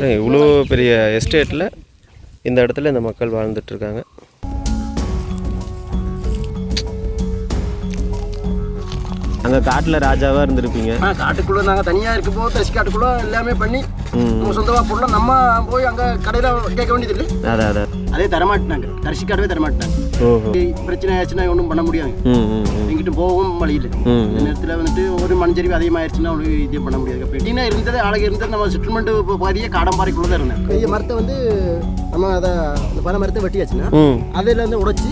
இவ்வளோ பெரிய எஸ்டேட்டில் இந்த இடத்துல இந்த மக்கள் வாழ்ந்துட்டுருக்காங்க அங்கே காட்டில் ராஜாவாக இருந்திருப்பீங்க. ஆ காட்டுக்குள்ளே நாங்கள் தனியாக இருக்கும்போது தசி காட்டுக்குள்ளே எல்லாமே பண்ணி நம்ம சொந்தமாக பொருளை நம்ம போய் அங்கே கடையில் கேட்க வேண்டியதில்லை அதான் அதான். அதே தரமாட்டினாங்க. தரிசி காட்டவே தரமாட்டினாங்க. ஓஹோ. பிரச்சனை ஆச்சுன்னா ஒன்றும் பண்ண முடியாது. எங்கிட்ட போகவும் வழி இல்லை இந்த நேரத்தில் வந்துட்டு ஒரு மண்சரிவு அதிகமாகிடுச்சுன்னா ஒரு இதே பண்ண முடியாது. எப்படின்னா இருந்தது அழகு இருந்தது நம்ம செட்டில்மெண்ட் பாதியே காடம்பாறைக்குள்ளே தான் இருந்தேன் பெரிய மரத்தை வந்து நம்ம அதை அந்த பல மரத்தை வெட்டியாச்சுன்னா அதில் வந்து உடைச்சி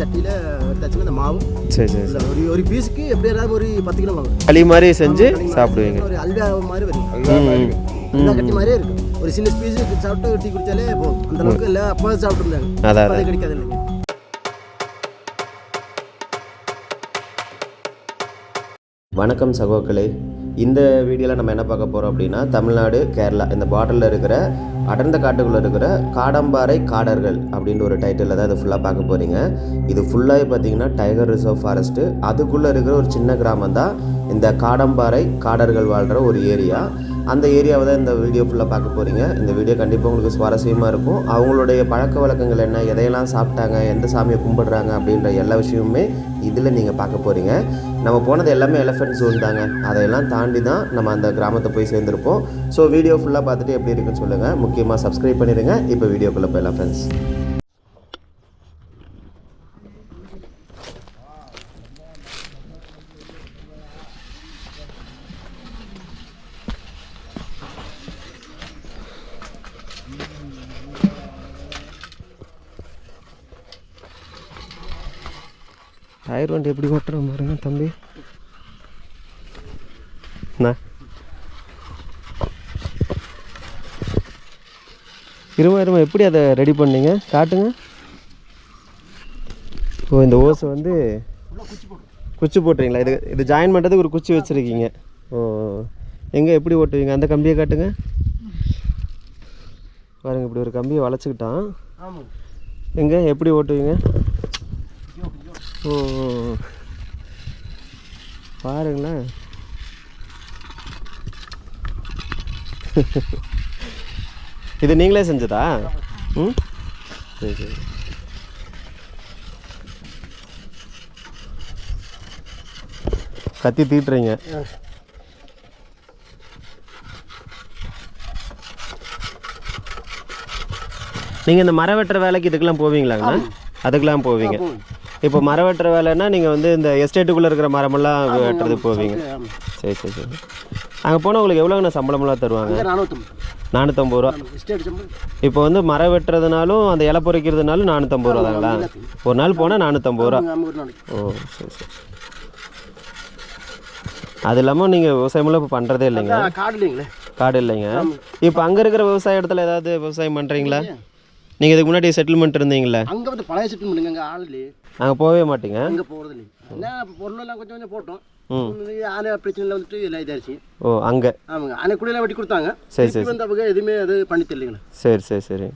சட்டியில் எடுத்தாச்சுன்னா அந்த மாவு. சரி சரி ஒரு ஒரு பீஸுக்கு எப்படி இருந்தாலும் ஒரு பத்து கிலோ வாங்கும் களி மாதிரி செஞ்சு சாப்பிடுவீங்க. ஒரு அல்வா மாதிரி வரும். அல்வா கட்டி மாதிரியே இருக்கும் ஒரு சின்ன பீஸ் சாப்பிட்டு டீ குடிச்சாலே போதும். அந்த அளவுக்கு இல்லை அப்போ சாப்பிட்டுருந்தாங்க அதான் அது அதான். கிடைக்காது இல்லைங்க. வணக்கம் சகோக்களே இந்த வீடியோவில் நம்ம என்ன பார்க்க போகிறோம் அப்படின்னா தமிழ்நாடு கேரளா இந்த பார்டரில் இருக்கிற அடர்ந்த காட்டுக்குள்ளே இருக்கிற காடம்பாறை காடர்கள் அப்படின்ற ஒரு டைட்டிலில் தான் இது ஃபுல்லாக பார்க்க போகிறீங்க இது ஃபுல்லாகவே பார்த்தீங்கன்னா டைகர் ரிசர்வ் ஃபாரஸ்ட்டு அதுக்குள்ளே இருக்கிற ஒரு சின்ன கிராமம் தான் இந்த காடம்பாறை காடர்கள் வாழ்கிற ஒரு ஏரியா அந்த ஏரியாவை தான் இந்த வீடியோ ஃபுல்லாக பார்க்க போகிறீங்க இந்த வீடியோ கண்டிப்பாக உங்களுக்கு சுவாரஸ்யமாக இருக்கும். அவங்களுடைய பழக்க வழக்கங்கள் என்ன எதையெல்லாம் சாப்பிட்டாங்க எந்த சாமியை கும்பிடுறாங்க அப்படின்ற எல்லா விஷயமுமே இதில் நீங்கள் பார்க்க போகிறீங்க நம்ம போனது எல்லாமே எலஃபென்ட் ஜோன் தாங்க. அதையெல்லாம் தாண்டி தான் நம்ம அந்த கிராமத்தை போய் சேர்ந்துருப்போம். ஸோ வீடியோ ஃபுல்லாக பார்த்துட்டு எப்படி இருக்குன்னு சொல்லுங்கள் முக்கியமாக சப்ஸ்கிரைப் பண்ணிடுங்க இப்போ வீடியோக்குள்ளே போயிடலாம் ஃப்ரெண்ட்ஸ் வண்டி எப்படி ஓட்டுறோம் பாருங்க தம்பி. இருமா இருமா எப்படி அதை ரெடி பண்ணீங்க? காட்டுங்க. ஓ இந்த ஓஸை வந்து குச்சி போட்டுறீங்களா? இது இது ஜாயின் பண்ணுறதுக்கு ஒரு குச்சி வச்சுருக்கீங்க. ஓ எங்கே எப்படி ஓட்டுவீங்க? அந்த கம்பியை காட்டுங்க. பாருங்க இப்படி ஒரு கம்பியை வளைச்சிக்கிட்டான். எங்கே எப்படி ஓட்டுவீங்க? ஓ. பாருங்களேன் இது நீங்களே செஞ்சதா? ம்? சரி சரி. கத்தி தீட்டுறீங்க. நீங்கள் இந்த மரம் வெட்டுற வேலைக்கு இதுக்கெல்லாம் போவீங்களாங்கண்ணா? அதுக்கெல்லாம் போவீங்க. இப்போ மரம் வெட்டுற வேலைன்னா நீங்கள் வந்து இந்த எஸ்டேட்டுக்குள்ளே இருக்கிற மரமெல்லாம் வெட்டுறது போவீங்க. சரி சரி சரி. அங்கே போனால் உங்களுக்கு எவ்வளோங்கண்ணா சம்பளமெல்லாம் தருவாங்க? நானூற்றம்பது ரூபா. இப்போ வந்து மரம் வெட்டுறதுனாலும் அந்த இலை பொறிக்கிறதுனாலும் நானூற்றம்பது ரூபா தாங்களா? ஒரு நாள் போனால் நானூற்றம்பது ரூபா. ஓ சரி சரி. அது இல்லாமல் நீங்கள் விவசாயமெல்லாம் இப்போ பண்ணுறதே இல்லைங்க. காடு இல்லைங்க. இப்போ அங்கே இருக்கிற விவசாய இடத்துல ஏதாவது விவசாயம் பண்ணுறீங்களா நீங்கள் இதுக்கு முன்னாடி செட்டில்மெண்ட் இருந்தீங்களே அங்கே வந்து பழைய செட்டு பண்ணுங்க அங்கே ஆள் இல்லையே அங்கே போகவே மாட்டீங்க? அங்கே போகிறது இல்லை என்ன இப்போ பொருளெல்லாம் கொஞ்சம் கொஞ்சம் போட்டோம். ம். ஆனை பிரச்சனையில் வந்துட்டு எல்லாம் இதாகிடுச்சு ஓ அங்கே? ஆமாங்க. ஆனை குடியெல்லாம் வெட்டி கொடுத்தாங்க. சரி, திருப்பி வந்து அவங்க எதுவுமே அது பண்ணி தெரியலைங்களே? சரி சரி சரி.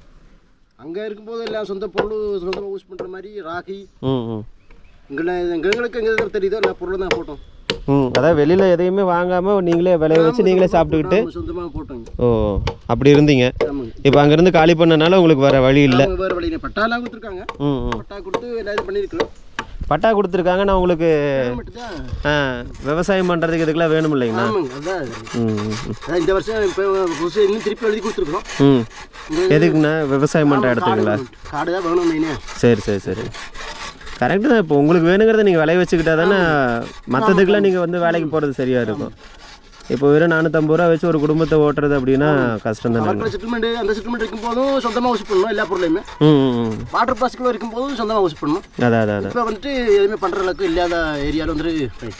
அங்கே இருக்கும்போது எல்லாம் சொந்த பொருள் சொந்தமாக யூஸ் பண்ணுற மாதிரி ராகி. எங்களை எங்களுக்கு எங்கே தெரியுதோ எல்லா பொருளும் தான் போட்டோம். ம் அதான் வெளியில் எதையுமே வாங்காமல் நீங்களே விளைய வச்சு நீங்களே சாப்பிட்டுக்கிட்டு நாம சொந்தமாக போட்டோங்க. ஓ அப்படி இருந்தீங்க. இப்போ அங்கேருந்து காலி பண்ணனால உங்களுக்கு வேறு வழி இல்லை. வேறு வழியில் பட்டாலாம் கொடுத்துருக்காங்க. ம் பட்டா கொடுத்து இது பண்ணியிருக்கிறோம். பட்டா கொடுத்துருக்காங்க நான் உங்களுக்கு ஆ விவசாயம் பண்ணுறதுக்கு இதுக்கெல்லாம் வேணும் இல்லைங்கண்ணா இந்த வருஷம் இன்னும் திருப்பி எழுதி கொடுத்துருக்குறோம். எதுக்குண்ணா விவசாயம் பண்ணுற இடத்துக்குங்களா? காடு தான் வேணும் சரி சரி சரி. கரெக்டு தான். இப்போ உங்களுக்கு வேணுங்கிறத நீங்கள் விளைய வச்சுக்கிட்டா தானே மற்றதுக்கெல்லாம் நீங்கள் வந்து வேலைக்கு போகிறது சரியாக இருக்கும். இப்போ வெறும் நானூற்றம்பது ரூபா வச்சு ஒரு குடும்பத்தை ஓட்டுறது அப்படின்னா கஷ்டம் தானே? செட்டில்மெண்ட் அந்த செட்டில்மெண்ட் இருக்கும் போதும் சொந்தமாக யூஸ் பண்ணணும் எல்லா பொருளையுமே. வாட்டர் பிளாஸ்டிக்கில் இருக்கும் போதும் சொந்தமாக யூஸ் பண்ணணும். அதான் அதான் இப்போ வந்துட்டு எதுவுமே பண்ணுற அளவுக்கு இல்லாத ஏரியாவில் வந்துட்டு.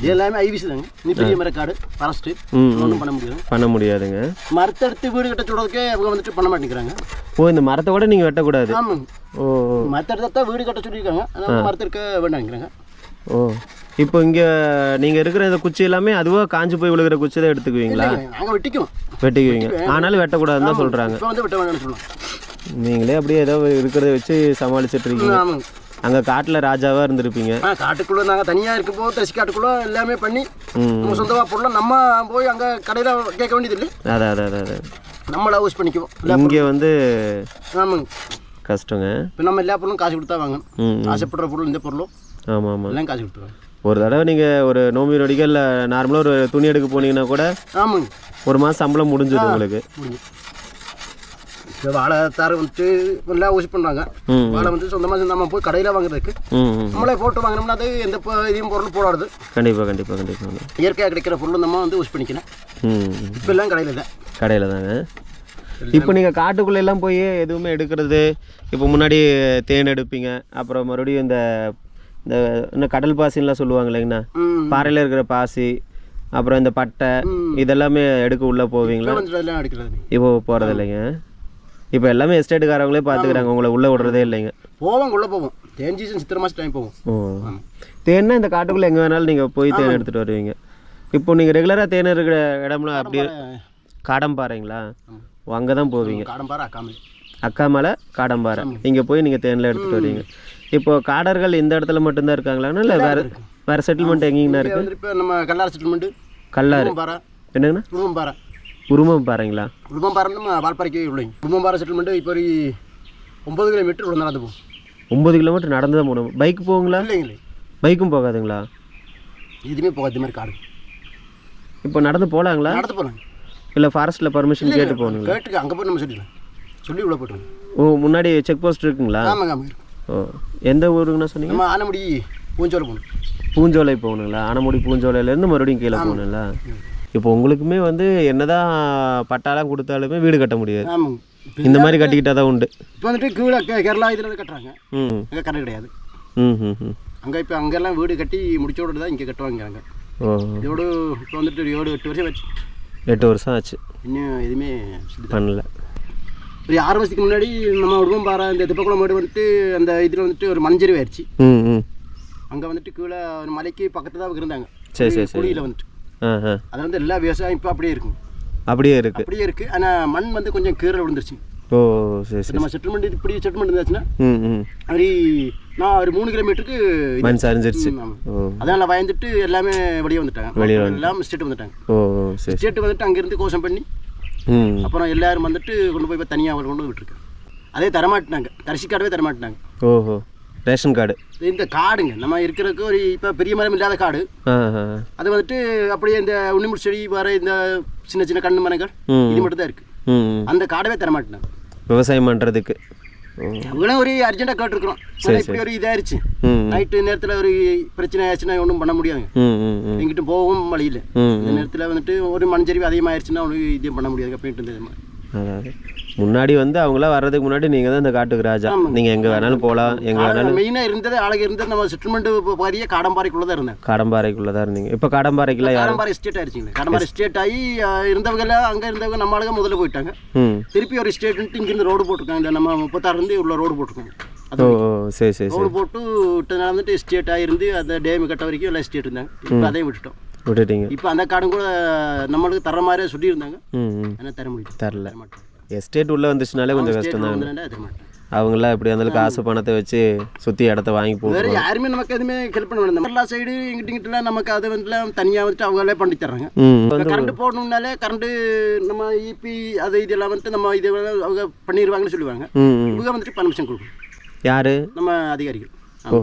இது எல்லாமே ஐவிசி தாங்க. நீ பெரிய மரக்காடு ஃபாரஸ்ட்டு ம், ஒன்றும் பண்ண முடியாது. பண்ண முடியாதுங்க. மரத்தை எடுத்து வீடு கட்ட சொல்றதுக்கே அவங்க வந்துட்டு பண்ண மாட்டேங்கிறாங்க. ஓ இந்த மரத்தை கூட நீங்கள் வெட்டக்கூடாது? ஆமாங்க. ஓ மரத்தை எடுத்தா தான் வீடு கட்ட சொல்லியிருக்காங்க. அதனால மரத்தை இருக்க வேண்டாங்கிறாங்க ஓ. இப்போ இங்கே நீங்கள் இருக்கிற இந்த குச்சி எல்லாமே அதுவாக காஞ்சு போய் விழுகிற குச்சி தான் எடுத்துக்குவீங்களா நாங்கள் வெட்டிக்குவோம். வெட்டிக்குவீங்க. ஆனாலும் வெட்டக்கூடாதுன்னு தான் சொல்கிறாங்க நீங்களே அப்படியே ஏதோ இருக்கிறத வச்சு சமாளிச்சிட்டு இருக்கீங்க. அங்கே காட்டில் ராஜாவாக இருந்திருப்பீங்க. காட்டுக்குள்ளே நாங்கள் தனியாக இருக்கும்போது தசி காட்டுக்குள்ளே எல்லாமே பண்ணி நம்ம சொந்தமாக பொருளை நம்ம போய் அங்கே கடையில் கேட்க வேண்டியதில்லை. அதான் அதான் அதான் அதான். நம்மளா யூஸ் பண்ணிக்குவோம். இல்லை இங்கே வந்து ஆமாங்க. கஷ்டங்க. இப்போ நம்ம எல்லா பொருளும் காசு கொடுத்தா வாங்கணும். ஆசைப்படுற பொருள் இந்த பொருளும். ஆமாம் ஆமாம் எல்லாம் காசு கொடுத்துருவாங்க. ஒரு தடவை நீங்கள் ஒரு நோம்பி நொடிக்க இல்லை நார்மலாக ஒரு துணி எடுக்க போனீங்கன்னா கூட ஆமாங்க. ஒரு மாதம் சம்பளம் முடிஞ்சுது உங்களுக்கு. இந்த வாழை தார் வந்துட்டு எல்லாம் யூஸ் பண்ணுறாங்க வாழை வந்து சொந்தமாக நம்ம போய் கடையில் வாங்குறதுக்கு நம்மளே போட்டு வாங்கினோம்னா அது எந்த இதையும் பொருள் போடாது. கண்டிப்பாக கண்டிப்பாக கண்டிப்பாங்க இயற்கையாக கிடைக்கிற பொருள் நம்ம வந்து யூஸ் பண்ணிக்கலாம் ம் ம். இப்போ எல்லாம் கடையில் தான். கடையில் தாங்க. இப்போ நீங்கள் காட்டுக்குள்ள எல்லாம் போய் எதுவுமே எடுக்கிறது இப்போ முன்னாடி தேன் எடுப்பீங்க அப்புறம் மறுபடியும் இந்த இந்த இன்னும் கடல் பாசின்லாம் சொல்லுவாங்க இல்லைங்கண்ணா பாறையில் இருக்கிற பாசி அப்புறம் இந்த பட்டை இதெல்லாமே எடுக்க உள்ளே போவீங்களா? இப்போ போகிறது இல்லைங்க. இப்போ எல்லாமே எஸ்டேட்டுக்காரங்களே பார்த்துக்கிறாங்க உங்களை உள்ளே விடுறதே இல்லைங்க. போவோம் உள்ளே போவோம். தேன் சீசன் சித்திரை மாதம் டைம் போவோம். ஓ. தேன்னா இந்த காட்டுக்குள்ளே எங்கே வேணாலும் நீங்கள் போய் தேன் எடுத்துகிட்டு வருவீங்க. இப்போ நீங்கள் ரெகுலராக தேன் இருக்கிற இடம்லாம் அப்படியே காடம்பாறைங்களா அங்கே தான் போவீங்க. காடம்பாறை அக்காமல். அக்காமலை காடம்பாறை இங்கே போய் நீங்கள் தேனில் எடுத்துகிட்டு வருவீங்க. இப்போ காடர்கள் இந்த இடத்துல மட்டும்தான் இருக்காங்களாண்ணா? இல்லை வேறு வேறு செட்டில்மெண்ட் எங்கேங்கண்ணா இருக்குது இப்போ நம்ம கல்லார் செட்டில்மெண்ட்டு கல்லாறு. என்னங்கண்ணா? உருவம்பாறை. உருமம் பாறைங்களா உருவம்பாறை நம்ம வால்பாறைக்கு உள்ளீங்க. உருவம்பாறை செட்டில்மெண்ட்டு இப்போ ஒரு ஒம்பது கிலோமீட்டர் உள்ள நடந்து போகும். ஒம்பது கிலோமீட்டர் நடந்து தான் போகணும். பைக் போகுங்களா? இல்லைங்களே. பைக்கும் போகாதுங்களா? எதுவுமே போகாது மாதிரி காடு. இப்போ நடந்து போகலாங்களா நடந்து போகலாங்க இல்லை ஃபாரஸ்ட்டில் பர்மிஷன் கேட்டு போகணுங்களா? கேட்டுக்கு அங்கே போய் நம்ம சொல்லிடலாம். சொல்லி உள்ள போட்டுருங்க. ஓ முன்னாடி செக் போஸ்ட் இருக்குங்களா? ஆமாங்க ஆமாங்க. எந்த ஊருங்கண்ணா சொன்னீங்க? நம்ம ஆனமுடி பூஞ்சோலை போகணும். பூஞ்சோலை போகணுங்களா? ஆனமுடி பூஞ்சோலையிலேருந்து மறுபடியும் கீழே போகணுங்களா? இப்போ உங்களுக்குமே வந்து என்னதான் பட்டாலாம் கொடுத்தாலுமே வீடு கட்ட முடியாது. இந்த மாதிரி கட்டிக்கிட்டா தான் உண்டு. இப்போ வந்துட்டு கீழே கேரளா இதில் கட்டுறாங்க. ம். அங்கே கரை கிடையாது. ம் ம் ம். அங்கே இப்போ அங்கெல்லாம் வீடு கட்டி முடிச்சோடு தான் இங்கே கட்டுவாங்க ஓ. இதோடு இப்போ வந்துட்டு ஏழு எட்டு வருஷம் வச்சு எட்டு வருஷம் ஆச்சு. இன்னும் எதுவுமே பண்ணல. ஒரு ஆறு வருஷத்துக்கு முன்னாடி நம்ம உடும்பம்பாறை இந்த திப்பக்குளம் மாடு வந்துட்டு அந்த இதில் வந்துட்டு ஒரு மஞ்சரி ஆயிடுச்சு. அங்கே வந்துட்டு கீழே ஒரு மலைக்கு பக்கத்தில் தான் இருந்தாங்க. சரி குழியில் வந்துட்டு. ஆ ஆ. அது வந்து எல்லா விவசாயம் இப்போ அப்படியே இருக்கும் அப்படியே இருக்குது அப்படியே இருக்குது ஆனால் மண் வந்து கொஞ்சம் கீழே விழுந்துருச்சு. ஓ சரி சரி. நம்ம செட்டில்மெண்ட் இப்படி செட்டில்மெண்ட் இருந்தாச்சுன்னா அப்படி நான் ஒரு மூணு கிலோமீட்டருக்கு மண் சரிஞ்சிருச்சு. அதனால பயந்துட்டு எல்லாமே வெளியே வந்துட்டாங்க. வெளியே எல்லாம் ஸ்டேட் வந்துட்டாங்க. ஓ சரி ஸ்டேட் வந்துட்டு அங்கேருந்து கோஷம் பண்ணி அப்புறம் எல்லாரும் வந்துட்டு கொண்டு போய் தனியாக கொண்டு வந்து விட்டுருக்காங்க அதே தரமாட்டினாங்க. கரிசி காடவே தரமாட்டினாங்க. ஓஹோ. Ration card. இந்த காடுங்க. நம்ம இருக்கிறதுக்கு ஒரு இப்போ பெரிய மரம் இல்லாத காடு. அது வந்துட்டு அப்படியே இந்த உன்னிமுடி செடி வர இந்த சின்ன சின்ன கண்ணு மரங்கள். இது மட்டும் தான் ம். அந்த காடவே தரமாட்டினாங்க. விவசாயம் பண்ணுறதுக்கு அவங்களும் ஒரு அர்ஜென்ட்டாக கேட்டுருக்குறோம். இப்படி ஒரு இதாயிருச்சு. நைட்டு நேரத்தில் ஒரு பிரச்சனை ஆச்சுன்னா ஒன்றும் பண்ண முடியாதுங்க ம் ம் ம். எங்கிட்ட போகவும் வழியில் ம் இந்த நேரத்தில் வந்துட்டு ஒரு மண்சரிவு அதிகமாகிடுச்சுன்னா ஒன்றும் இதையும் பண்ண முடியாது. அப்படின்ட்டு அதாவது? முன்னாடி வந்து அவங்களாம் வர்றதுக்கு முன்னாடி நீங்கள் தான் இந்த காட்டுக்கு ராஜா. நீங்கள் எங்கே வேணாலும் போகலாம் எங்கே வேணாலும் மெயினாக இருந்தது அழகு இருந்தது நம்ம செட்டில்மெண்ட் பாதியே காடம்பாறைக்குள்ளே தான் இருந்தேன். காடம்பாறைக்குள்ளே தான் இருந்தீங்க. இப்போ காடம்பாறைக்குள்ள காடம்பாறை ஸ்டேட் ஆயிடுச்சுங்க காடம்பாறை ஸ்டேட் ஆகி இருந்தவங்க அங்கே இருந்தவங்க நம்ம ஆளுங்க முதல்ல போயிட்டாங்க. திருப்பி ஒரு ஸ்டேட்டுன்ட்டு இங்கேருந்து ரோடு போட்டிருக்காங்க. இந்த நம்ம முப்பத்தாறுலேருந்து உள்ள ரோடு போட்டிருக்கோங்க அது ஓ சரி சரி சரி. ரோடு போட்டு விட்டதுனால வந்துட்டு ஸ்டேட் ஆகிருந்து அந்த டேம் கட்ட வரைக்கும் எல்லாம் ஸ்டேட் இருந்தாங்க. இப்போ அதையும் விட்டுட்டோம். விட்டுட்டீங்க. இப்போ அந்த காடும் கூட நம்மளுக்கு தர மாதிரியே சொல்லியிருந்தாங்க. ஆனால் தர முடியல. தரல. தர மாட்டேன் எஸ்டேட் உள்ளே வந்துச்சுனாலே கொஞ்சம் கஷ்டம் தான் அவங்களாம் எப்படி அந்த காசு பணத்தை வச்சு சுற்றி இடத்த வாங்கி போடுறோம் யாருமே நமக்கு எதுவுமே ஹெல்ப் பண்ண வேண்டாம் எல்லா சைடு இங்கிட்ட இங்கிட்டலாம் நமக்கு அதை வந்து தனியாக வந்துட்டு அவங்களே பண்ணி தர்றாங்க. கரண்ட் போடணும்னாலே கரண்ட் நம்ம இபி அது இதெல்லாம் வந்துட்டு நம்ம இது அவங்க பண்ணிடுவாங்கன்னு சொல்லுவாங்க. இவங்க வந்துட்டு பர்மிஷன் கொடுக்கணும். யார்? நம்ம அதிகாரிகள். ஓ.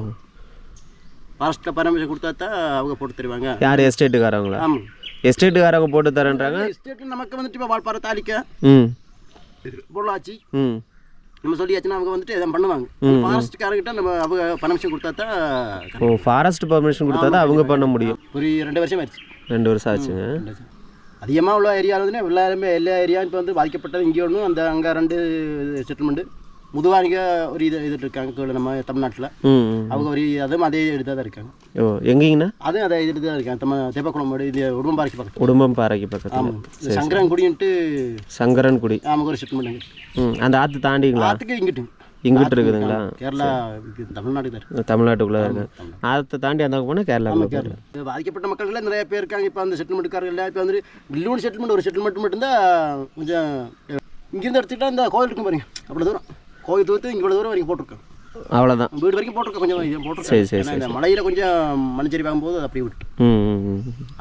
ஃபாரஸ்ட்டில் பர்மிஷன் கொடுத்தா தான் அவங்க போட்டு தருவாங்க. யார்? எஸ்டேட்டுக்காரங்களா ஆமாம் எஸ்டேட்டுக்காரங்க போட்டு தரேன்றாங்க? ஸ்டேட்டில் நமக்கு வந்துட்டு இப்போ வால்பாறை தாலிக்க. ம். பொருளாச்சி. நம்ம சொல்லியாச்சுன்னா அவங்க வந்துட்டு எதாவது பண்ணுவாங்க. ஃபாரஸ்ட்காரங்கிட்ட நம்ம அவங்க பர்மிஷன் கொடுத்தா தான் ஓ ஃபாரஸ்ட் பர்மிஷன் கொடுத்தா தான் அவங்க பண்ண முடியும். ஒரு ரெண்டு வருஷம் ஆயிடுச்சு. ரெண்டு வருஷம் ஆச்சுங்க. அதிகமாக உள்ள ஏரியாவில் எல்லாருமே எல்லா ஏரியாவும் இப்போ வந்து பாதிக்கப்பட்டது. இங்கே ஒன்றும் அந்த அங்கே ரெண்டு செட்டில்மெண்ட்டு முதுவானிக ஒரு இது இது இருக்காங்க கீழே நம்ம தமிழ்நாட்டில். அவங்க ஒரு அதுவும் அதே எடுத்து தான் இருக்காங்க. ஓ எங்கேங்கண்ணா? அதுவும் அதே இது தான் இருக்காங்க. நம்ம தெப்பக்குளம் இது உடம்பாறைக்கு பக்கத்தில். உடும்பம் பாறைக்கு பக்கத்தில். சங்கரன்குடின்ட்டு சங்கரன்குடி. ஆமாம் ஒரு செட்டில்மெண்ட் ம் அந்த ஆற்று தாண்டிங்களா? ஆற்றுக்கு இங்கிட்டு. இங்கிட்டு இருக்குதுங்களா? கேரளா தமிழ்நாடு தமிழ்நாட்டுக்குள்ளே இருக்கு. ஆற்றை தாண்டி அந்த போனால் கேரளா. பாதிக்கப்பட்ட மக்கள்லாம் நிறைய பேர் இருக்காங்க. இப்போ அந்த செட்டில்மெண்ட்காரர்கள் இப்போ வந்து வில்லூன் செட்டில்மெண்ட் ஒரு செட்டில்மெண்ட் மட்டும்தான் கொஞ்சம் இங்கேருந்து எடுத்துக்கிட்டா இந்த கோயில் இருக்கும் பாருங்க அவ்வளோ தூரம். கோயில் தூரத்து இங்கே தூரம் வரைக்கும் போட்டிருக்கோம். அவ்வளோதான் வீடு வரைக்கும் போட்டிருக்க கொஞ்சம் இது போட்டிருக்கேன் சரி, சரி, இந்த மலையில் கொஞ்சம் ஆகும்போது அது அப்படியே விட்டு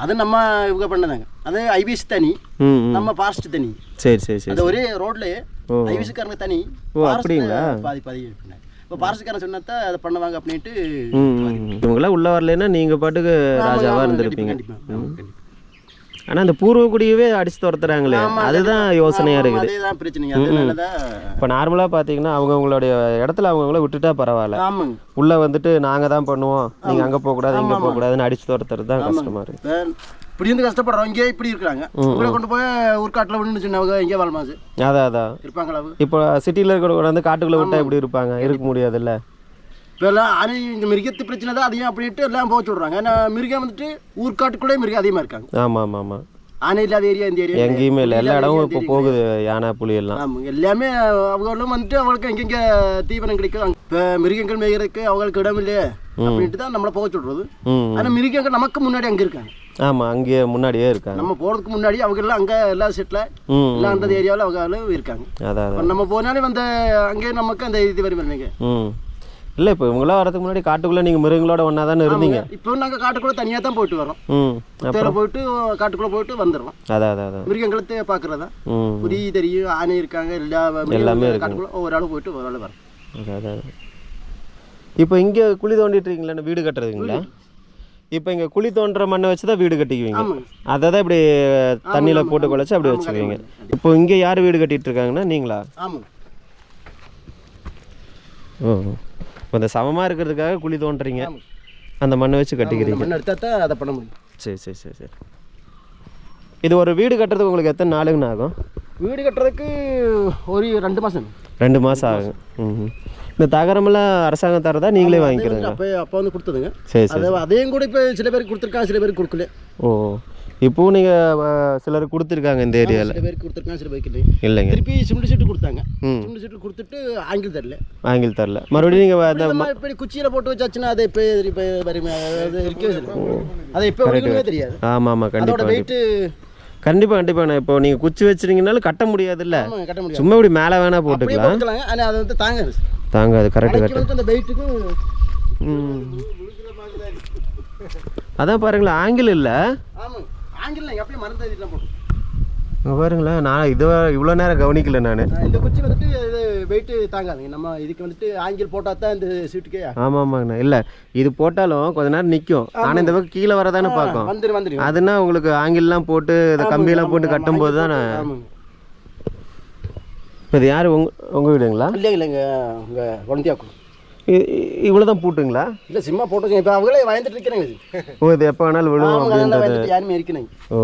அது நம்ம இவங்க பண்ணதாங்க. அது ஐபிஎஸ் தனி நம்ம ஃபாரஸ்ட் தனி. சரி சரி சரி அது ஒரே ரோட்லயே ஓ. ஐபிஎஸ்காரங்க தனி ஓ, அப்படிங்களா? பாதி பாதி பண்ணாங்க இப்போ ஃபாரஸ்ட்காரன் சொன்னா அதை பண்ணுவாங்க அப்படின்ட்டு. இவங்களாம் உள்ளே வரலைன்னா நீங்கள் பாட்டுக்கு ராஜாவாக இருந்திருப்பீங்க. ஆனால் அந்த பூர்வக்குடியவே அடிச்சு துரத்துறாங்களே. அதுதான் யோசனையாக இருக்குது. இப்போ நார்மலாக பார்த்தீங்கன்னா அவங்கவுங்களுடைய இடத்துல அவங்கவுங்கள விட்டுட்டா பரவாயில்ல. உள்ளே வந்துட்டு நாங்கள் தான் பண்ணுவோம். நீங்கள் அங்கே போகக்கூடாது இங்கே போகக்கூடாதுன்னு அடிச்சு துரத்துறது தான் கஷ்டமாக இருக்குது இப்ப இப்படி இருந்து கஷ்டப்படுறோம் இங்கே இப்படி இருக்கிறாங்க. உங்களை கொண்டு போய் ஊர்காட்டில் விட்டு சொன்னவங்க இங்கே வாழ்மாசு. அதான் அதான். இருப்பாங்களா? இப்போ சிட்டியில் இருக்கிற வந்து காட்டுக்குள்ளே விட்டா எப்படி இருப்பாங்க. இருக்க முடியாதுல்ல. இப்போ எல்லாம் ஆனா இந்த மிருகத்து பிரச்சனை தான் அதிகம் அப்படின்ட்டு எல்லாம் போக சொல்றாங்க. ஏன்னா மிருகம் வந்துட்டு ஊர்காட்டுக்குள்ளே மிருகம் அதிகமாக இருக்காங்க. ஆமாம் ஆமாம் ஆமாம் ஆனை இல்லாத ஏரியா இந்த ஏரியா எங்கேயுமே இல்லை. எல்லா இடமும் இப்போ போகுது யானை புலி எல்லாம். எல்லாமே அவங்களும் வந்துட்டு அவங்களுக்கு எங்கெங்க தீவனம் கிடைக்கும் இப்போ மிருகங்கள் மேய்கிறதுக்கு அவங்களுக்கு இடம் இல்லையே அப்படின்ட்டு தான் நம்மளை போக சொல்றது. ம் ஆனால் மிருகங்கள் நமக்கு முன்னாடி அங்கே இருக்காங்க. ஆமாம் அங்கேயே முன்னாடியே இருக்காங்க. நம்ம போகிறதுக்கு முன்னாடி அவங்க எல்லாம் அங்கே எல்லாம் செட்டில் எல்லாம் அந்த ஏரியாவில் அவங்க இருக்காங்க. நம்ம போனாலே வந்த அங்கே நமக்கு அந்த இது வரும் இல்லைங்க. இல்லை இப்போ இவங்களாம் வரதுக்கு முன்னாடி காட்டுக்குள்ளே நீங்கள் மிருகங்களோட ஒன்றா தானே இருந்தீங்க? இப்போ நாங்கள் காட்டுக்குள்ளே தனியாக தான் போயிட்டு வரோம் ம் தேரை போயிட்டு காட்டுக்குள்ளே போயிட்டு வந்துடுறோம். அதான் அதான் அதான் மிருகங்களை பார்க்குறதா? புலி தெரியும் ஆனை இருக்காங்க எல்லா எல்லாமே காட்டுக்குள்ளே ஒவ்வொரு ஆளும் போயிட்டு ஒரு ஆள் வரோம் அதான் அதான் இப்போ இங்கே குழி தோண்டிட்டு இருக்கீங்களா? வீடு கட்டுறதுங்களா? இப்போ இங்கே குழி தோண்டுற மண்ணை வச்சு தான் வீடு கட்டிக்குவீங்க. அதை தான் இப்படி தண்ணியில் போட்டு குழச்சி அப்படி வச்சுக்குவீங்க. இப்போ இங்கே யார் வீடு கட்டிட்டு இருக்காங்கன்னா நீங்களா? ஓ. இப்போ இந்த சமமாக இருக்கிறதுக்காக குழி தோண்டுறீங்க அந்த மண்ணை வச்சு கட்டிக்கிறீங்க. மண் எடுத்தா தான் அதை பண்ண முடியும். சரி சரி சரி சரி. இது ஒரு வீடு கட்டுறதுக்கு உங்களுக்கு எத்தனை நாளுங்கண்ணா ஆகும்? வீடு கட்டுறதுக்கு ஒரு ரெண்டு மாதம் ரெண்டு மாதம் ஆகும். ம் இந்த தகரமெல்லாம் அரசாங்கம் தரதா நீங்களே வாங்கிக்கிறதுங்க அப்போ அப்போ வந்து கொடுத்ததுங்க. சரி சரி அதை அதையும் கூட இப்போ சில பேருக்கு கொடுத்துருக்காங்க சில பேருக்கு கொடுக்கல. ஓ இப்போவும் நீங்கள் சிலர் கொடுத்துருக்காங்க இந்த ஏரியாவில் சில பேருக்கு கொடுத்துருக்காங்க சில பேருக்கு இல்லை இல்லைங்க. திருப்பி சிமெண்ட் சீட்டு கொடுத்தாங்க. சிமெண்ட் சீட்டு கொடுத்துட்டு ஆங்கிள் தரல. ஆங்கில் தரல. மறுபடியும் நீங்கள் இப்படி குச்சியில் போட்டு வச்சாச்சுன்னா அதை இப்போ இப்போ அதை வரைக்குமே தெரியாது. ஆமாம் ஆமாம் கண்டிப்பாக வெயிட்டு கண்டிப்பாக கண்டிப்பாக இப்போ நீங்கள் குச்சி வச்சிருங்கனாலும் கட்ட முடியாதுல்ல. ஆமாம் கட்ட முடியாது. சும்மா இப்படி மேலே வேணால் அப்படியே போட்டுக்கலாம். ஆனால் அதை வந்து தாங்காது தாங்காது. கரெக்டு கரெக்டு அந்த வெயிட்டுக்கும் ம். அதான் பாருங்களேன் ஆங்கிள் இல்லை. ஆமாம் ஆங்கிள் மருந்து போட்டு இங்கே பாருங்களேன் நான் இது இவ்வளோ நேரம் கவனிக்கல நான். இந்த குச்சி வந்துட்டு இது வெயிட்டு தாங்காதுங்க நம்ம இதுக்கு வந்துட்டு ஆங்கிள் போட்டால் தான் இந்த சீட்டுக்கே ஆமாம் ஆமாங்கண்ணா. இல்லை இது போட்டாலும் கொஞ்ச நேரம் நிற்கும் ஆனால் இந்த பக்கம் கீழே வரதானே பார்க்கும். வந்துடும் வந்துடும் அதுனா உங்களுக்கு ஆங்கிள்லாம் போட்டு இந்த கம்பியெல்லாம் போட்டு கட்டும்போது தான். நான் ஆமாங்க. இப்போ இது யார்? உங்க உங்கள் வீடுங்களா? இல்லைங்க இல்லைங்க. உங்கள் குழந்தையாக்கும் இவ்வளோ தான் பூட்டுங்களா? இல்லை சிம்மா போட்டுருக்கேன் இப்போ அவங்களே பயந்துட்டு இருக்கிறாங்க ஓ இது எப்போ வேணாலும் விழுவும் பயந்துட்டு யாருமே இருக்கணுங்க ஓ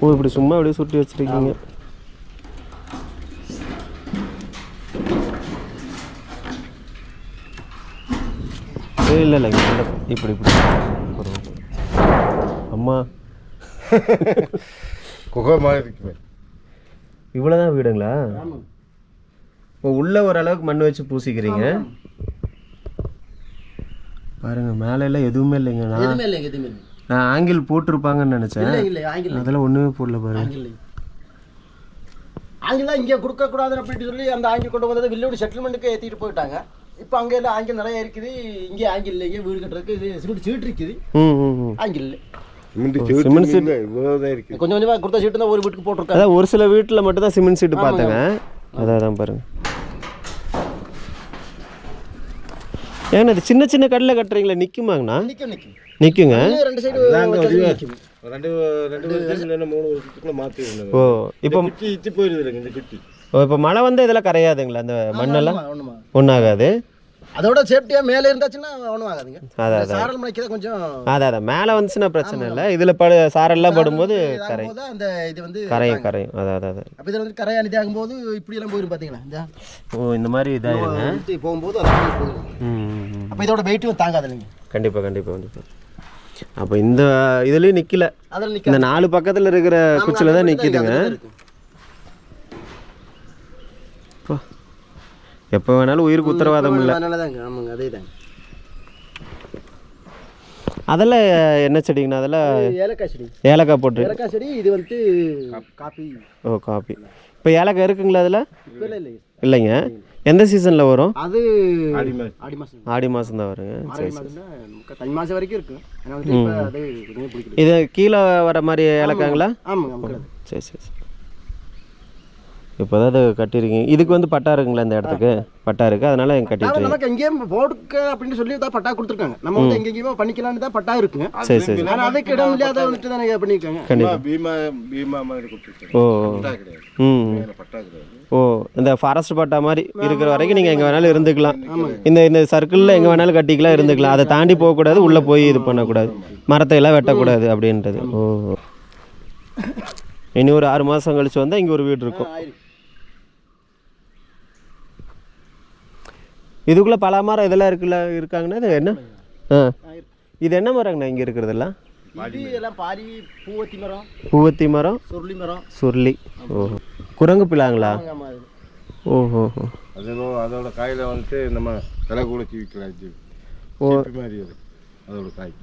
ஓ, இப்படி சும்மா அப்படியே சுட்டி வச்சிருக்கீங்க. இல்லை இல்லைங்க இந்த- இப்படி இப்படி. அம்மா. குகை மாதிரி இருக்குமே. இவ்வளோதான் வீடுங்களா? உள்ள ஓரளவுக்கு மண் வச்சு பூசிக்கிறீங்க. பாருங்க மேலே எல்லாம் எதுவுமே இல்லைங்க. நான் எதுவுமே இல்லைங்க எதுவுமே இல்லை நான் ஆங்கிள் போட்டிருப்பாங்கன்னு நினச்சேன். அதெல்லாம் ஒன்றுமே போடல பாருங்க. ஆங்கிலாம் இங்கே கொடுக்கக்கூடாதுன்னு அப்படின்ட்டு சொல்லி அந்த ஆங்கில் கொண்டு வந்தது வில்லோடு செட்டில்மெண்ட்டுக்கு ஏற்றிட்டு போயிட்டாங்க. இப்போ அங்கே எல்லாம் ஆங்கில் நிறைய இருக்குது. இங்கே ஆங்கில் இல்லைங்க வீடு கட்டுறதுக்கு இது சிமெண்ட் சீட்டு இருக்குது. ஆங்கில் இல்லை. சிமெண்ட் இவ்வளோதான் இருக்குது கொஞ்சம் கொஞ்சமாக கொடுத்த சீட்டு தான் ஒரு வீட்டுக்கு போட்டிருக்காங்க. ஒரு சில வீட்டில் மட்டும் தான் சிமெண்ட் சீட்டு பார்த்தேங்க. அதான் அதான் பாருங்க. ஏன்னா இது சின்ன சின்ன கல்லில் கட்டுறீங்களா நிற்குமாங்கண்ணா நிற்கும் நிற்கும் நிற்குங்க ரெண்டு சைடு ரெண்டு ரெண்டு வருஷம் இல்லைன்னா மூணு வருஷத்துக்குள்ள மாற்றி ஓ இப்போ குச்சி இச்சு இந்த ஓ இப்போ மழை வந்து இதெல்லாம் கரையாதுங்களா அந்த மண்ணெல்லாம்? ஒன்றுமா ஒன்றாகாது அதோட சேஃப்டியாக மேலே இருந்தாச்சுன்னா ஒன்றும் ஆகாதுங்க அதான் இந்த சாரல் மலைக்கு கொஞ்சம் அதான் அதான். மேலே வந்துச்சுன்னா பிரச்சனை இல்லை. இதில் படு சாரெல்லாம் படும்போது கரை. ஆகும்போது அந்த இது வந்து கரையும் கரையும். அதான் அதான் அதான். அப்போ இதில் வந்து கரை அணிதி ஆகும்போது இப்படி எல்லாம் போயிடும் பார்த்தீங்களா? இந்த. ஓ இந்த மாதிரி இதாயிருங்க போகும்போது அது அப்போ இதோட வெயிட்டும் தாங்காது இல்லைங்க கண்டிப்பாக கண்டிப்பாக கண்டிப்பாக அப்போ இந்த இதுலேயும் நிற்கல இந்த நாலு பக்கத்தில் இருக்கிற குச்சியில் தான் நிற்கிதுங்க எப்போ வேணாலும் உயிருக்கு உத்தரவாதம் இல்லை. ஆமாங்க அதே தாங்க. அதெல்லாம் என்ன செடிங்கண்ணா அதெல்லாம்? ஏலக்காய் செடி. ஏலக்காய் போட்டு. ஏலக்காய் செடி இது வந்துட்டு காப்பி ஓ காப்பி இப்போ ஏலக்காய் இருக்குங்களா அதில்? இப்போ இல்லை இல்லை. இல்லைங்க. எந்த சீசனில் வரும்? அது ஆடி மாதம் ஆடி மாதம் தான் வருங்க. ஆடி மாதம்னா நமக்கு தை மாதம் வரைக்கும் இருக்கு இது கீழே வர மாதிரி ஏலக்காய்ங்களா ஆமாங்க ஆமாங்க சரி சரி சரி. இப்போ தான் அது கட்டியிருக்கீங்க. இதுக்கு வந்து பட்டா இருக்குங்களா இந்த இடத்துக்கு? பட்டா இருக்குது அதனால இங்க கட்டிட்டு நமக்கு எங்கேயும் போர்டுக்கு அப்படின்னு சொல்லி தான் பட்டா கொடுத்துருக்காங்க. நம்ம வந்து எங்க எங்கேயுமே பண்ணிக்கலாம்னு தான் பட்டா இருக்குங்க சரி சரி ஆனால் அதுக்கு இடம் இல்லாத வந்துட்டு தானே பண்ணியிருக்காங்க. சும்மா பீமா பீமா மாதிரி கொடுத்துருக்கேன் ஓ ம் ஓ இந்த ஃபாரஸ்ட் பட்டா மாதிரி இருக்கிற வரைக்கும் நீங்கள் எங்கே வேணாலும் இருந்துக்கலாம். இந்த இந்த சர்க்கிளில் எங்கே வேணாலும் கட்டிக்கலாம் இருந்துக்கலாம். அதை தாண்டி போகக்கூடாது உள்ளே போய் இது பண்ணக்கூடாது. மரத்தை எல்லாம் வெட்டக்கூடாது அப்படின்றது. ஓ. இனி ஒரு ஆறு மாதம் கழிச்சு வந்தால் இங்கே ஒரு வீடு இருக்கும். இதுக்குள்ளே பல மரம் இதெல்லாம் இருக்குல்ல இருக்காங்கண்ணா இது என்ன? ஆ. இது என்ன மரங்கண்ணா இங்கே இருக்கிறதெல்லாம்? இது எல்லாம் பாரி பூவத்தி மரம் பூவத்தி மரம் சுருளி மரம். சுருளி. ஓஹோ குரங்கு பிள்ளாங்களா. ஓஹோ அதோ அதோட காயில் வந்துட்டு நம்ம தலை கூட சீவிக்கலாம் ஓ. மாதிரி அது. அதோட காய்.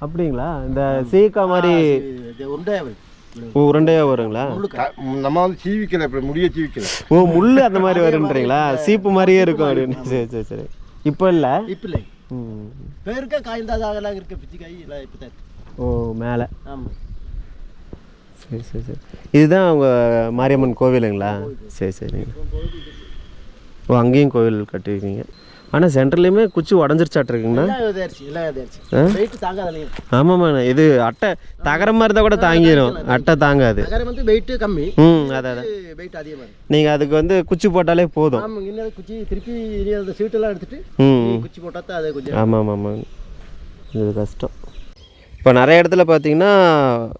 அப்படிங்களா? இந்த சீக்கா மாதிரி. ஓ உருண்டையாக வருங்களா? நம்ம வந்து சீவிக்கல இப்படி முடிய சீவிக்கல. ஓ முள்ளு அந்த மாதிரி வருன்றீங்களா? சீப்பு மாதிரியே இருக்கும் அப்படின்னு. சரி சரி சரி. இப்போ இல்லை? இப்ப இல்லை. இப்போ இருக்க காய்ந்தாத அதெல்லாம் இருக்க பிச்சி காய் எல்லாம் இப்போ தான் ஓ மேலே. ஆமாம் சரி சரி சரி. இதுதான் அவங்க மாரியம்மன் கோவிலுங்களா? சரி சரி. ஓ அங்கேயும் கோவில் கட்டியிருக்கீங்க. ஆனால் சென்டர்லேயுமே குச்சி இல்லைங்க ஆமாம்மாண்ணா இது அட்டை தகர மாதிரி தான் கூட தாங்கிடும் அட்டை தாங்காது. வெயிட்டு கம்மி. ம் அதான் வெயிட் அதிகமாக நீங்கள் அதுக்கு வந்து குச்சி போட்டாலே போதும். குச்சி திருப்பி அந்த சீட்டெல்லாம் எடுத்துட்டு ம் குச்சி போட்டால் தான் அது கொஞ்சம் ஆமாம் ஆமாம் இது கஷ்டம். இப்போ நிறைய இடத்துல பார்த்தீங்கன்னா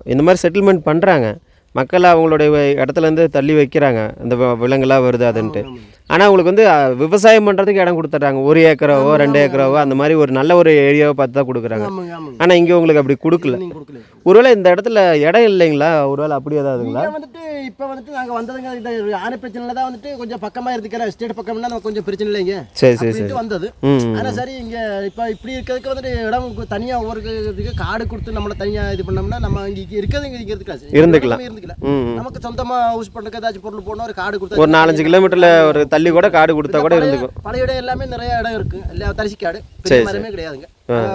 இந்த மாதிரி செட்டில்மெண்ட் பண்ணுறாங்க மக்கள் அவங்களுடைய இடத்துலேருந்து தள்ளி வைக்கிறாங்க. இந்த வ- விலங்குலாம் வருது அதுன்ட்டு. ஆனால் அவங்களுக்கு வந்து விவசாயம் பண்ணுறதுக்கு இடம் கொடுத்துட்றாங்க. ஒரு ஏக்கராவோ ரெண்டு ஏக்கராவோ அந்த மாதிரி ஒரு நல்ல ஒரு ஏரியாவை பார்த்து தான் கொடுக்குறாங்க. ஆனால் இங்கே உங்களுக்கு அப்படி கொடுக்கல. ஒருவேளை இந்த இடத்துல இடம் இல்லைங்களா? ஒருவேளை அப்படி ஏதாவதுங்களா வந்துட்டு இப்போ வந்துட்டு நாங்கள் வந்ததுங்க இந்த ஆன பிரச்சனைல தான் வந்துட்டு கொஞ்சம் பக்கமாக இருந்துக்கிற ஸ்டேட் பக்கம்னா நமக்கு கொஞ்சம் பிரச்சனை இல்லைங்க சரி சரி சரி. வந்தது. ஆனால் சரி இங்கே இப்போ இப்படி இருக்கிறதுக்கு வந்துட்டு இடம் தனியாக ஒவ்வொரு இதுக்கு காடு கொடுத்து நம்மளை தனியாக இது பண்ணோம்னா நம்ம இங்கே இருக்கிறது இங்கே இருந்துக்கலாம். இருந்துக்கலாம். நமக்கு சொந்தமாக யூஸ் பண்ணுறதுக்கு ஏதாச்சும் பொருள் போனால் ஒரு காடு கொடுத்தா ஒரு நாலஞ்சு கிலோமீட்டரில் ஒரு தள்ளி கூட காடு கொடுத்தா கூட இருந்துக்கும். பழைய இடம் எல்லாமே நிறைய இடம் இருக்கு. எல்லாம் தரிசி காடு. பெரிய மரமே கிடையாதுங்க.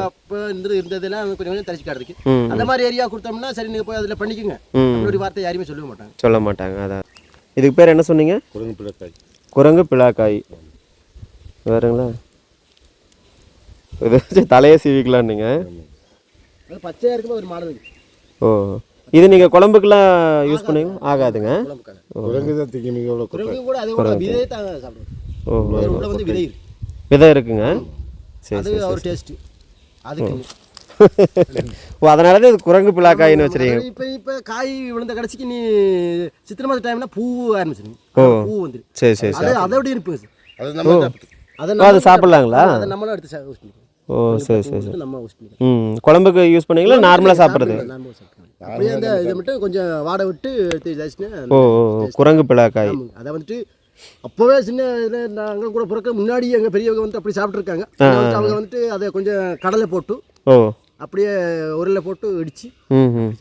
அப்போ இருந்து இருந்ததெல்லாம் கொஞ்சம் கொஞ்சம் தரிசி காடு இருக்கு. அந்த மாதிரி ஏரியா கொடுத்தோம்னா சரி நீங்கள் போய் அதில் பண்ணிக்கோங்க. அப்படி வார்த்தை யாருமே சொல்ல மாட்டாங்க. சொல்ல மாட்டாங்க அதான். இதுக்கு பேர் என்ன சொன்னீங்க? குரங்கு பிள்ளைக்காய். குரங்கு பிளாக்காய் வேறுங்களா? தலையை சீவிக்கலாம் நீங்கள் பச்சையாக இருக்கும்போது ஒரு மாடல் ஓ. இது நீங்கள் குழம்புக்கெல்லாம் யூஸ் பண்ணுவீங்க ஆகாதுங்க. குரங்கு தான் திங்க எவ்வளோ குரங்கு கூட அதே கூட விதையை தான் சாப்பிடுவோம். ஓ. வேறு உள்ள வந்து விதை இருக்கு விதை இருக்குங்க. சரி அது ஒரு டேஸ்ட்டு அதுக்கு ஓ. அதனால தான் இது குரங்கு பிளாக்காயின்னு வச்சுருக்கீங்க. இப்போ இப்போ காய் விழுந்த கடைசிக்கு நீ சித்திரை மாத டைம்னா பூ ஆரம்பிச்சிருங்க. பூ வந்துடும் சரி சரி சரி. அது அதோட இருப்பு அது. அதை ஓ. அது சாப்பிட்லாங்களா? அதை நம்மளும் எடுத்து ஓ சரி சரி சரி. நம்ம யூஸ் பண்ணிக்கலாம். ம் குழம்புக்கு யூஸ் பண்ணீங்களா? நார்மலாக சாப்பிட்றது? நார்மலாக சாப்பிடலாம் அப்படியே அந்த இதை மட்டும் கொஞ்சம் வாடை விட்டு எடுத்து இதாச்சுன்னா ஓ ஓ குரங்கு பிளாக்காய். ஆமாங்க. அதை வந்துட்டு அப்போவே சின்ன இதில் நாங்கள் கூட பிறக்க முன்னாடி எங்கள் பெரியவங்க வந்து அப்படி சாப்பிட்ருக்காங்க அவங்க வந்துட்டு அதை கொஞ்சம் கடலை போட்டு ஓ. அப்படியே உருளை போட்டு இடிச்சு ம் ம்.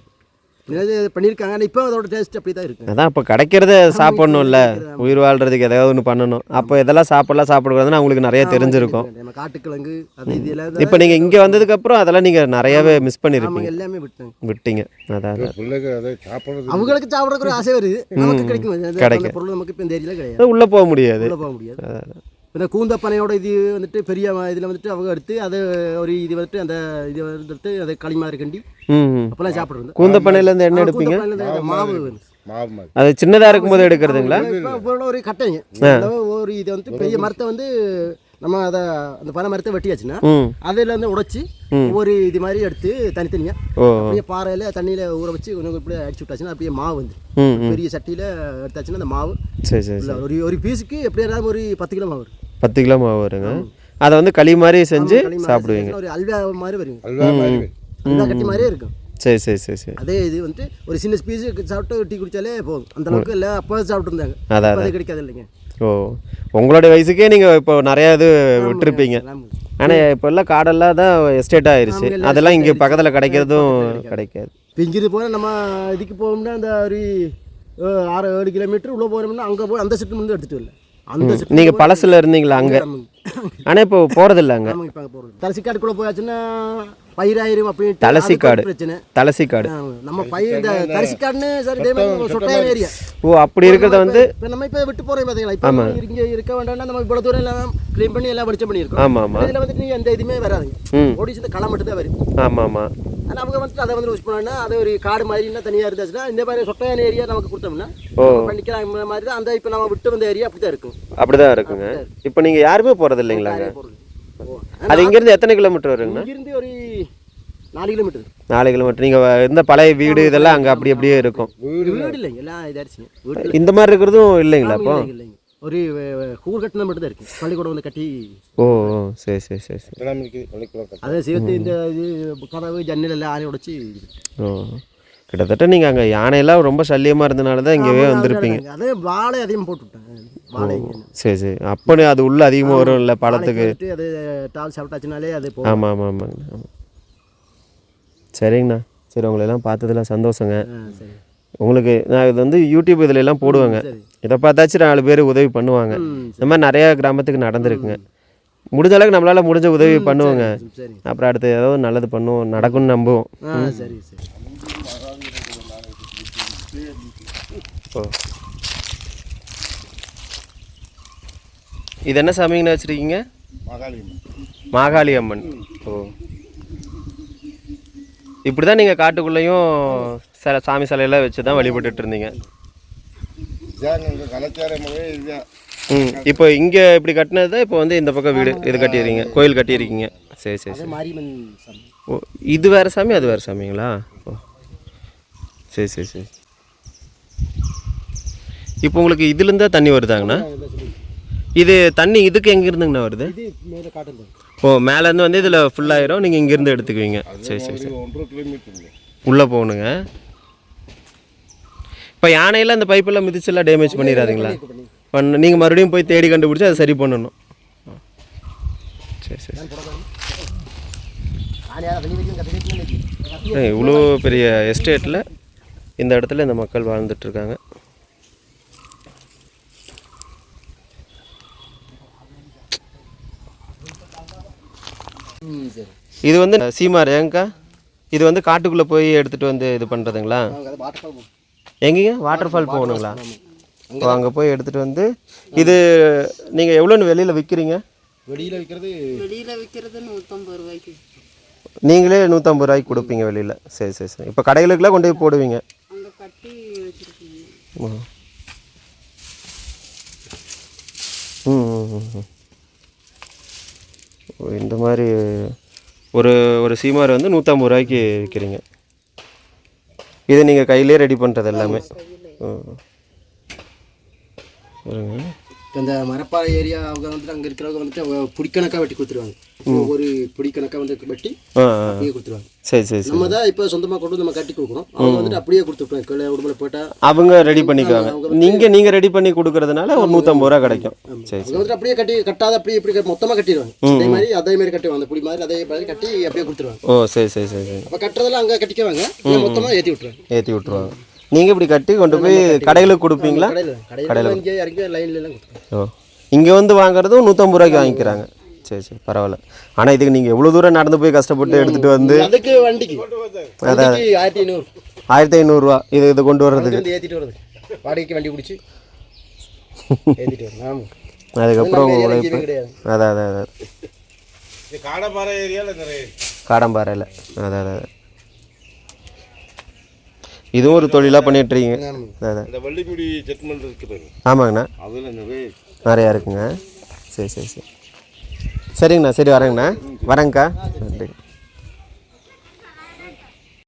பண்ணியிருக்காங்க. ஆனால் இப்போ அதோட டேஸ்ட் அப்படி தான் இருக்கு. அதான் இப்போ கிடைக்கிறத சாப்பிடணும்ல. உயிர் வாழ்றதுக்கு ஏதாவது ஒன்று பண்ணணும். அப்போ இதெல்லாம் சாப்பிடலாம் சாப்பிடக்கூடாதுன்னு அவங்களுக்கு நிறைய தெரிஞ்சிருக்கும். நம்ம காட்டுக்கிழங்கு அது இப்போ நீங்கள் இங்கே வந்ததுக்கப்புறம் அதெல்லாம் நீங்கள் நிறையாவே மிஸ் பண்ணியிருப்பீங்க எல்லாமே விட்டாங்க விட்டீங்க. அதான் அவங்களுக்கு சாப்பிடறதுக்கு ஒரு ஆசை வருது. நமக்கு கிடைக்கும். கிடைக்கும். பொருள் நமக்கு இப்போ இந்த ஏரியாவில் கிடையாது. அது உள்ளே போக முடியாது. உள்ள போக முடியாது. இந்த கூந்தப்பனையோட இது வந்துட்டு பெரிய இதில் வந்துட்டு அவங்க எடுத்து அதை ஒரு இது வந்துட்டு அந்த இது வந்துட்டு அதை களி மாதிரி கண்டி அப்போல்லாம் சாப்பிட்ருந்தோம் கூந்தப்பனையிலேருந்து என்ன எடுப்பீங்க? மாவு அது சின்னதாக இருக்கும்போது எடுக்கிறதுங்களா? ஒரு கட்டைங்க. அதாவது ஒரு இது வந்துட்டு பெரிய மரத்தை வந்து நம்ம அதை அந்த பனை மரத்தை வெட்டியாச்சுன்னா அதில் வந்து உடைச்சி ஒரு இது மாதிரி எடுத்து தனித்தனியாக ஓ. அப்படியே பாறையில் தண்ணியில் ஊற வச்சு கொஞ்சம் இப்படியே அடிச்சு விட்டாச்சுன்னா அப்படியே மாவு வந்து. பெரிய சட்டியில் எடுத்தாச்சுன்னா அந்த மாவு சரி சரி இல்ல, ஒரு ஒரு பீஸுக்கு எப்படியா இருந்தாலும் ஒரு பத்து கிலோ மாவு வரும். பத்து கிலோ மாவு வருங்க. அதை வந்து களி மாதிரி செஞ்சு சாப்பிடுவீங்க. ஒரு அல்வா மாதிரி வரும். அல்வா கட்டி மாதிரியே இருக்கும். சரி சரி சரி சரி. அதே இது வந்துட்டு ஒரு சின்ன பீஸ் சாப்பிட்டு டீ குடிச்சாலே போதும். அந்த அளவுக்கு இல்லை அப்போ சாப்பிட்டு இருந்தாங்க அதான் அது கிடைக்காது இல்லைங்க ஓ உங்களுடைய வயசுக்கே நீங்கள் இப்போ நிறையா இது விட்டுருப்பீங்க. ஆனால் இப்போ எல்லாம் காடெல்லாம் தான் எஸ்டேட் ஆயிருச்சு. அதெல்லாம் இங்கே பக்கத்தில் கிடைக்கிறதும் கிடைக்காது. இப்போ இங்கிருந்து போனால் நம்ம இதுக்கு போகணும்னா அந்த ஒரு ஆறு ஏழு கிலோமீட்டர் உள்ளே போனோம்னா அங்கே போய் அந்த செட்டு வந்து எடுத்துட்டு வரல. அந்த நீங்கள் பழசில் இருந்தீங்களா அங்கே? ஆனால் இப்போ போகிறதில்ல அங்கே. ஆமாங்க இப்போ போகிறது போயாச்சுன்னா பயிராயிரும் அப்படின்ட்டு தலசிக்காடு. பிரச்சனை. தலசிக்காடு. நம்ம பயிர் இந்த தரிசிக்காடுன்னு சார் இதே மாதிரி சொட்டையான ஏரியா. ஓ அப்படி இருக்கிறத வந்து இப்போ நம்ம இப்போ விட்டு போகிறோம் பார்த்தீங்களா இப்போ இங்கே இருக்க வேண்டாம்னா நம்ம இவ்வளோ தூரம் எல்லாம் க்ளீன் பண்ணி எல்லாம் படிச்சம் பண்ணியிருக்கோம். ஆமாம் ஆமாம் இதில் வந்துட்டு நீங்கள் எந்த இதுவுமே வராதுங்க. ம். ஓடிச்சு இந்த களை மட்டும் தான் வரும். ஆமாம் ஆமாம் ஆனால் அவங்க வந்துட்டு அதை வந்து யூஸ் பண்ணோன்னா அது ஒரு காடு மாதிரின்னா தனியாக இருந்துச்சுன்னா இந்த மாதிரி சொட்டையான ஏரியா நமக்கு கொடுத்தோம்னா ஓ. பண்ணிக்கலாம் இந்த மாதிரி தான் அந்த இப்போ நம்ம விட்டு வந்த ஏரியா அப்படி தான் இருக்கும் அப்படி தான் இருக்குங்க இப்போ நீங்கள் யாருமே போகிறது இல்லைங்களாங்க? ஓ அது இங்கேருந்து எத்தனை கிலோமீட்டர் வருங்கண்ணா? இங்கிருந்து ஒரு நாலு கிலோமீட்டர். நாலு கிலோமீட்டர். நீங்கள் இருந்த பழைய வீடு இதெல்லாம் அங்கே அப்படி அப்படியே இருக்கும். வீடு இல்லைங்க எல்லாம் இதாச்சுங்க வீடு இந்த மாதிரி இருக்கிறதும் இல்லைங்களா அப்போ? ஒரு கூர் கட்டின மட்டும் தான் இருக்கு. பள்ளிக்கூடம் வந்து கட்டி ஓ சரி சரி சரி சரி. அதை சேர்த்து இந்த இது கதவு ஜன்னல் எல்லாம் ஆணி உடைச்சி ஓ. கிட்டத்தட்ட நீங்கள் அங்கே யானையெல்லாம் ரொம்ப சல்லியமாக இருந்தனால தான் இங்கேவே வந்திருப்பீங்க. அதே வாழை அதிகம் போட்டு விட்டேன் வாழை இங்க. சரி சரி. அப்போ அது உள்ள அதிகமாக வரும் இல்லை பழத்துக்கு. வாழைக்கு வந்துட்டு அது டால் சாப்பிட்டாச்சுனாலே அது போகும் ஆமாம் ஆமாம் ஆமாங்க ஆமாம் சரிங்கண்ணா. சரி உங்களை எல்லாம் பார்த்ததுல சந்தோஷங்க. உங்களுக்கு நான் இது வந்து யூடியூப் இதுல எல்லாம் போடுவாங்க. இதை பார்த்தாச்சும் நாலு பேர் உதவி பண்ணுவாங்க. இந்த மாதிரி நிறையா கிராமத்துக்கு நடந்திருக்குங்க. முடிஞ்ச அளவுக்கு நம்மளால் முடிஞ்ச உதவி பண்ணுவோங்க. அப்புறம் அடுத்து ஏதோ ஒரு நல்லது பண்ணுவோம் நடக்கும்னு நம்புவோம். சரி சரி. ஓ. இது என்ன சாமிங்கன்னு வச்சுருக்கீங்க? மாகாளி அம்மன். ஓ. இப்படி தான் நீங்கள் காட்டுக்குள்ளேயும் சில சாமி சிலையெல்லாம் வச்சு தான் வழிபட்டுட்டு இருந்தீங்க. ம். இப்போ இங்கே இப்படி கட்டினது தான் இப்போ வந்து இந்த பக்கம் வீடு இது கட்டியிருக்கீங்க கோயில் கட்டியிருக்கீங்க. சரி சரி சரி. ஓ இது வேறு சாமி அது வேறு சாமிங்களா? ஓ. சரி சரி சரி. இப்போ உங்களுக்கு இதுலேருந்து தான் தண்ணி வருதாங்கண்ணா. இது தண்ணி இதுக்கு எங்கே இருந்துங்கண்ணா வருது? இது மேலே காட்டுங்க ஓ மேலேருந்து வந்து இதில் ஃபுல்லாயிரும் நீங்கள் இங்கேருந்து எடுத்துக்குவீங்க. சரி சரி சரி. உள்ளே போகணுங்க. இப்போ யானையெல்லாம் இந்த பைப்பெல்லாம் மிதிச்செல்லாம் டேமேஜ் பண்ணிடாதீங்களா பண்ண நீங்கள் மறுபடியும் போய் தேடி கண்டுபிடிச்சி அதை சரி பண்ணணும். ஆ. சரி சரி. இவ்வளோ பெரிய எஸ்டேட்டில் இந்த இடத்துல இந்த மக்கள் வாழ்ந்துட்டு இருக்காங்க ம் சரி. இது வந்து சீமார் ஏங்கக்கா இது வந்து காட்டுக்குள்ளே போய் எடுத்துகிட்டு வந்து இது பண்ணுறதுங்களா எங்கேங்க? Water fall போகணுங்களா? ஓ அங்கே போய் எடுத்துகிட்டு வந்து இது நீங்கள் எவ்வளோன்னு வெளியில் விற்கிறீங்க வெளியில் வைக்கிறது வெளியில் விற்கிறது நூற்றம்பது ரூபாய்க்கு. நீங்களே நூற்றம்பது ரூபாய்க்கு கொடுப்பீங்க வெளியில். சரி சரி சரி. இப்போ கடைகளுக்கெல்லாம் கொண்டு போய் போடுவீங்க. கட்டி வச்சுருக்கீங்க. இந்த மாதிரி ஒரு ஒரு சீமார் வந்து நூற்றம்பது ரூபாய்க்கு விற்கிறீங்க இது நீங்கள் கையிலே ரெடி பண்ணுறது எல்லாமே. ம். இப்போ இந்த மரப்பாறை ஏரியா அவங்க வந்துட்டு அங்கே இருக்கிறவங்க வந்துட்டு அவங்க பிடிக்கணக்காக வெட்டி கொடுத்துருவாங்க. ஒரு பிடிக்கணக்காக வந்து வெட்டி அப்படியே கொடுத்துருவாங்க. சரி சரி நம்ம தான் இப்போ சொந்தமாக கொண்டு நம்ம கட்டி கொடுக்குறோம் அவங்க வந்துட்டு அப்படியே கொடுத்துருப்பாங்க கிளை உடம்புல போட்டால் அவங்க ரெடி பண்ணிக்குவாங்க. நீங்கள் நீங்கள் ரெடி பண்ணி கொடுக்கறதுனால ஒரு நூற்றம்பது ரூபா கிடைக்கும். சரி அவங்க வந்துட்டு அப்படியே கட்டி கட்டாத அப்படியே இப்படி மொத்தமாக கட்டிடுவாங்க. அதே மாதிரி அதே மாதிரி கட்டுவாங்க. அந்த புடி மாதிரி அதே மாதிரி கட்டி அப்படியே கொடுத்துருவாங்க. ஓ சரி சரி சரி அப்போ கட்டுறதெல்லாம் அங்கே கட்டிக்குவாங்க. மொத்தமாக ஏற்றி விட்டுருவாங்க. ஏற்றி விட்ருவாங்க நீங்கள் இப்படி கட்டி கொண்டு போய் கடைகளுக்கு கொடுப்பீங்களா? கடையில் கடையில் ஓ இங்கே வந்து வாங்குறதும் நூற்றம்பது ரூபாய்க்கு வாங்கிக்கிறாங்க. சரி சரி பரவாயில்ல. ஆனால் இதுக்கு நீங்கள் எவ்வளோ தூரம் நடந்து போய் கஷ்டப்பட்டு எடுத்துகிட்டு வந்து அதுக்கு வண்டிக்கு. ஆயிரத்தி ஐநூறு. ஆயிரத்தி ஐநூறுரூவா இது இது கொண்டு வர்றதுக்கு. ஏற்றிட்டு வாடகைக்கு வண்டி பிடிச்சி அதுக்கப்புறம் உழைப்பு. அதான் அதான் அதான். இது காடப்பாறை ஏரியாவில் காடம்பாறையில். அதான் அதான். இதுவும் ஒரு தொழிலாக பண்ணிட்டுருக்கீங்க. இந்த வள்ளிக்குடி செட்மெண்ட் இருக்குது ஆமாங்கண்ணா. அதில் நிறைய இருக்குங்க. சரி சரி சரி. சரிங்கண்ணா சரி வரேங்கண்ணா. வரேங்க்கா